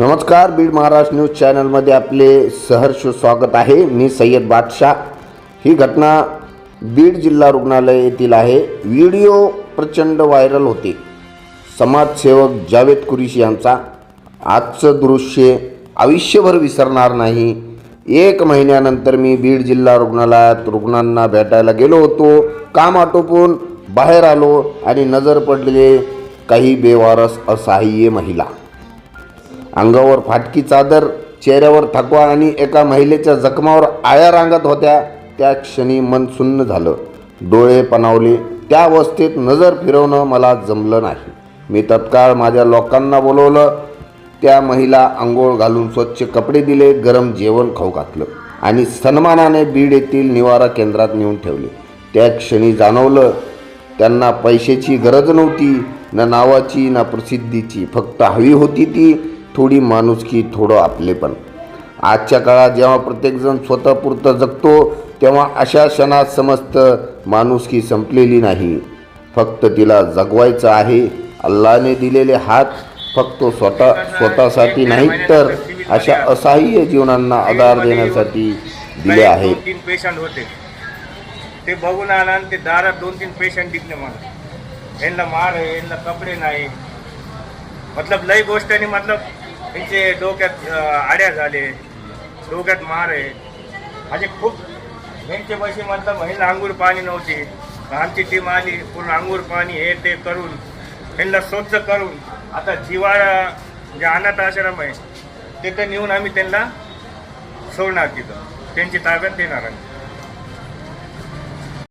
नमस्कार बीड महाराष्ट्र न्यूज चॅनलमध्ये आपले सहर्ष स्वागत आहे. मी सय्यद बादशाह. ही घटना बीड जिल्हा रुग्णालय येथील आहे. व्हिडिओ प्रचंड व्हायरल होते. समाजसेवक जावेद कुरेशी यांचा आजचं दृश्य आयुष्यभर विसरणार नाही. एक महिन्यानंतर मी बीड जिल्हा रुग्णालयात रुग्णांना भेटायला गेलो होतो. काम आटोपून बाहेर आलो आणि नजर पडलेले काही बेवारस असहाय्य महिला. अंगावर फाटकी चादर चेहऱ्यावर थकवा आणि एका महिलेच्या जखमावर आया रांगत होत्या. त्या क्षणी मन सुन्न झालं. डोळे पणावले. त्या अवस्थेत नजर फिरवणं मला जमलं नाही. मी तत्काळ माझ्या लोकांना बोलवलं. त्या महिला आंघोळ घालून स्वच्छ कपडे दिले गरम जेवण खाऊ घातलं आणि सन्मानाने बीड येथील निवारा केंद्रात नेऊन ठेवले. त्या क्षणी जाणवलं त्यांना पैशाची गरज नव्हती न नावाची ना प्रसिद्धीची. फक्त हवी होती ती थोडी माणुसकी थोडं आपलेपण आजच्या काळात जेव्हा प्रत्येकजण स्वतःपुरतं जगतो तेव्हा अशा क्षणात समजतं माणुसकी संपलेली नाही. फक्त तिला जगवायचं आहे अल्लाने दिलेले हात फक्त स्वतः स्वतःसाठी नाही तर अशा असहाय्य जीवनांना आधार देण्यासाठी दिले आहेत तीन पेशंट होते. ते बघून आला आणि ते दारात दोन तीन पेशंट दिसले मला. यांना मार आहे यांना कपडे नाही. मतलब लई गोष्टीने मतलब त्यांचे डोक्यात आड्या झाले. डोक्यात मार आहे. असे खूप त्यांचे पैसे म्हणतात महिला अंगूर पाणी नव्हती. आमची टीम आली पूर्ण अंगूर पाणी हे ते करून त्यांना स्वच्छ करून आता जिवाळा जे अनाथ आश्रम आहे तिथं नेऊन आम्ही त्यांना सोडणार तिथं. त्यांची ताब्यात देणार आम्ही.